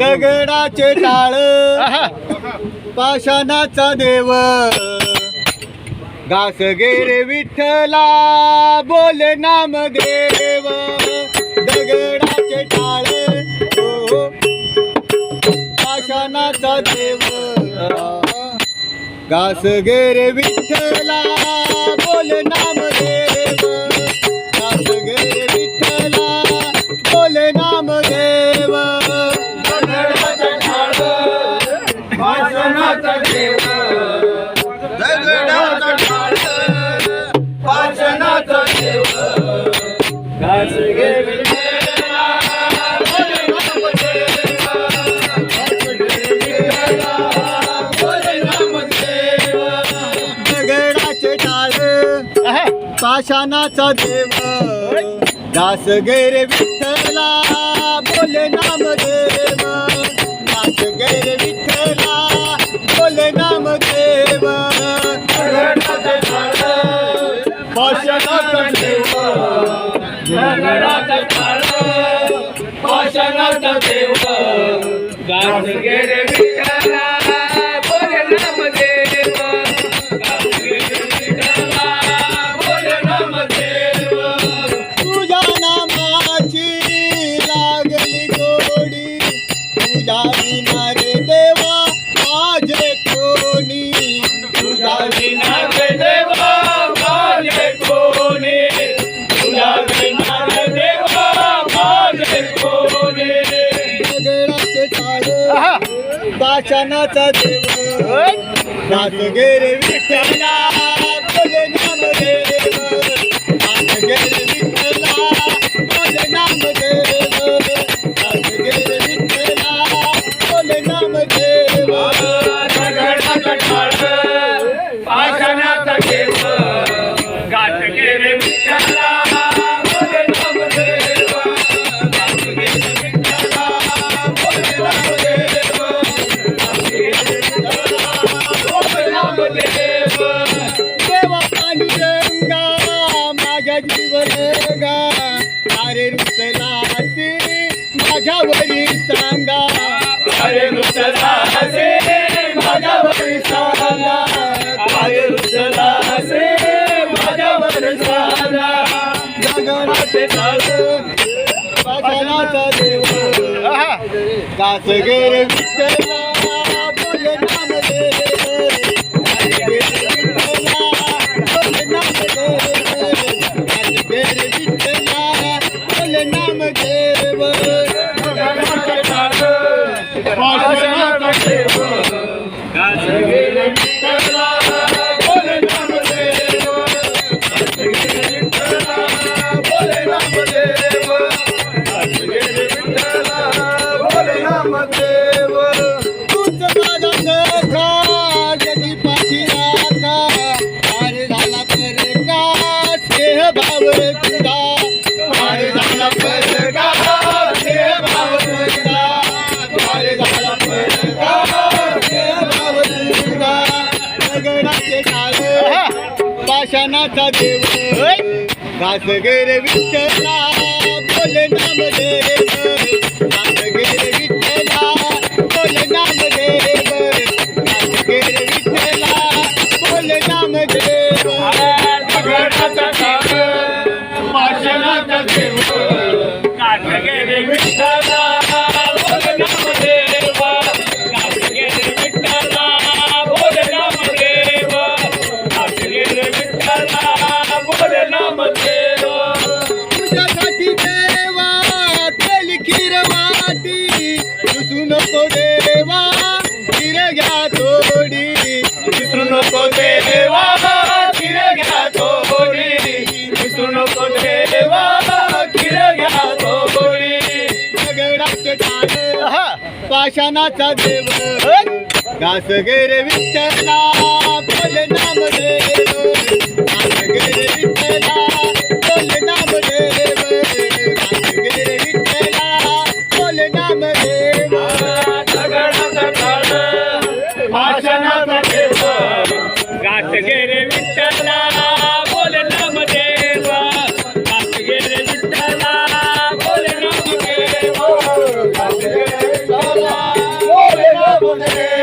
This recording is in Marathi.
दगडाचे टाळ. पाषाणाचा देव. घास गेरे विठ्ठला बोल नाम देव दगडाचे टाळ. हो पाषाणाचा देव. घास गेरे विठ्ठला बोल नाम पाषाणाचा देव. दास गैर विठ्ठला बोल नाम देव. दास गैर विठ्ठला बोल नाम देव. पाषाणाचा देव. दगडाचा देव. दास गैर विठ्ठला पाषाणाचा देव. नाच गेरे विठ्ठला बोल नाम देव नाच गेरे जीवनगा अरे रुसलासे माझ्यावरी सांगा. अरे रुसलासे माझ्यावरी सांगा. अरे रुसलासे माझ्यावर सांगा. जगणाचे चाल पाषाणाचा देव. दास गेरे विठ्ठला पाषाणाचा देव घास गेरे विठ्ठला बोल नाम देव घास गेरे विठ्ठला बोल नाम देव घास गेरे विठ्ठला बोल नाम देव। दगडाचा देव विठ्ठला विठ्ठला विठ्ठला तुझ्यासाठी देवा केली खीर वाटी विसरू नको देवा खीर घ्या थोडी विसरू नको देवा पाषाणाचा देव. घास गेरे विठ्ठला बोल नाम देव. गेरे विठ्ठला बोल नाम देव. गेरे विठ्ठला बोल नाम देव. पाषाणाचा देव. गेरे Bonne